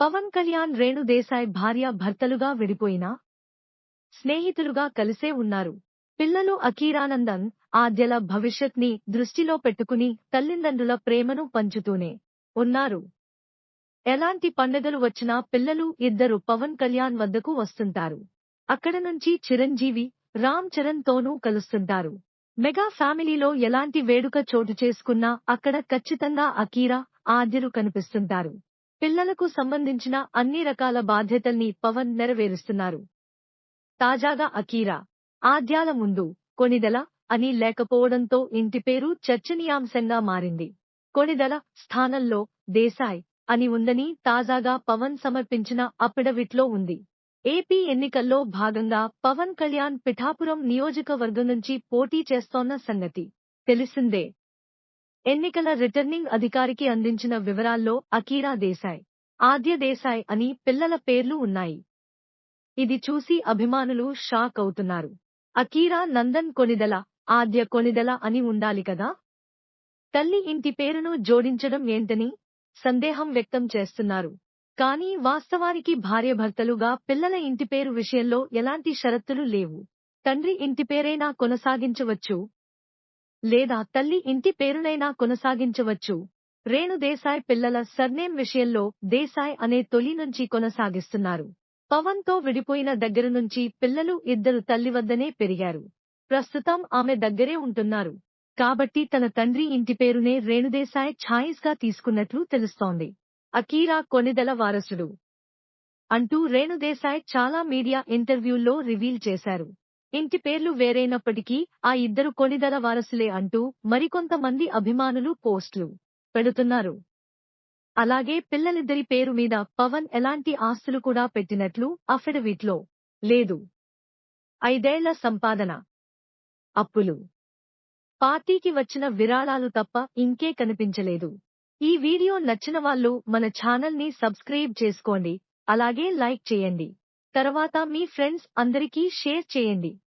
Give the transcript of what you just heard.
పవన్ కళ్యాణ్ రేణు దేశాయ్ భార్య భర్తలుగా విడిపోయినా స్నేహితులుగా కలిసే ఉన్నారు. పిల్లలు అకీరానందన్ ఆద్యల భవిష్యత్ని దృష్టిలో పెట్టుకుని తల్లిదండ్రుల ప్రేమను పంచుతూనే ఉన్నారు. ఎలాంటి పండగలు వచ్చినా పిల్లలు ఇద్దరు పవన్ కళ్యాణ్ వద్దకు వస్తుంటారు. అక్కడ నుంచి చిరంజీవి రామ్ చరణ్ తోనూ కలుస్తుంటారు. మెగా ఫ్యామిలీలో ఎలాంటి వేడుక చోటు చేసుకున్నా అక్కడ ఖచ్చితంగా అకీరా ఆద్యలు కనిపిస్తుంటారు. పిల్లలకు సంబంధించిన అన్ని రకాల బాధ్యతల్ని పవన్ నెరవేరుస్తున్నారు. తాజాగా అకీరా ఆద్యాల ముందు కొనిదల అని లేకపోవడంతో ఇంటి పేరు చర్చనీయాంశంగా మారింది. కొనిదల స్థానంలో దేశాయ్ అని ఉందని తాజాగా పవన్ సమర్పించిన అఫిడవిట్లో ఉంది. ఏపీ ఎన్నికల్లో భాగంగా పవన్ కళ్యాణ్ పిఠాపురం నియోజకవర్గం నుంచి పోటీ చేస్తోన్న సంగతి తెలిసిందే. ఎన్నికల రిటర్నింగ్ అధికారికి అందించిన వివరాల్లో అకీరా దేశాయ్ ఆద్య దేశాయ్ అని పిల్లల పేర్లు ఉన్నాయి. ఇది చూసి అభిమానులు షాక్ అవుతున్నారు. అకీరా నందన్ కొనిదల ఆద్య కొనిదల అని ఉండాలి కదా? తల్లి ఇంటి పేరును జోడించడం ఏంటని సందేహం వ్యక్తం చేస్తున్నారు. కానీ వాస్తవానికి భార్యభర్తలుగా పిల్లల ఇంటి పేరు విషయంలో ఎలాంటి షరతులు లేవు. తండ్రి ఇంటి పేరైనా కొనసాగించవచ్చు? లేదా తల్లి ఇంటి పేరునైనా కొనసాగించవచ్చు. రేణు దేశాయ్ పిల్లల సర్నేమ్ విషయంలో దేశాయ్ అనే తొలి నుంచి కొనసాగిస్తున్నారు. పవన్తో విడిపోయిన దగ్గర నుంచి పిల్లలు ఇద్దరు తల్లి వద్దనే పెరిగారు. ప్రస్తుతం ఆమె దగ్గరే ఉంటున్నారు. కాబట్టి తన తండ్రి ఇంటి పేరునే రేణుదేశాయ్ ఛాయిస్గా తీసుకున్నట్లు తెలుస్తోంది. అకీరా కొనిదెల వారసుడు అంటూ రేణుదేశాయ్ చాలా మీడియా ఇంటర్వ్యూల్లో రివీల్ చేశారు. ఇంటి పేర్లు వేరైనప్పటికీ ఆ ఇద్దరు కొనిదెల వారసులే అంటూ మరికొంతమంది అభిమానులు పోస్టులు పెడుతున్నారు. అలాగే పిల్లలిద్దరి పేరు మీద పవన్ ఎలాంటి ఆస్తులు కూడా పెట్టినట్లు అఫిడవిట్లో లేదు. ఐదేళ్ళ సంపాదన అప్పులు. పార్టీకి వచ్చిన విరాళాలు తప్ప ఇంకే కనిపించలేదు. ఈ వీడియో నచ్చిన వాళ్ళు మన ఛానల్ని సబ్స్క్రైబ్ చేసుకోండి అలాగే లైక్ చేయండి. తర్వాత మీ ఫ్రెండ్స్ అందరికీ షేర్ చేయండి.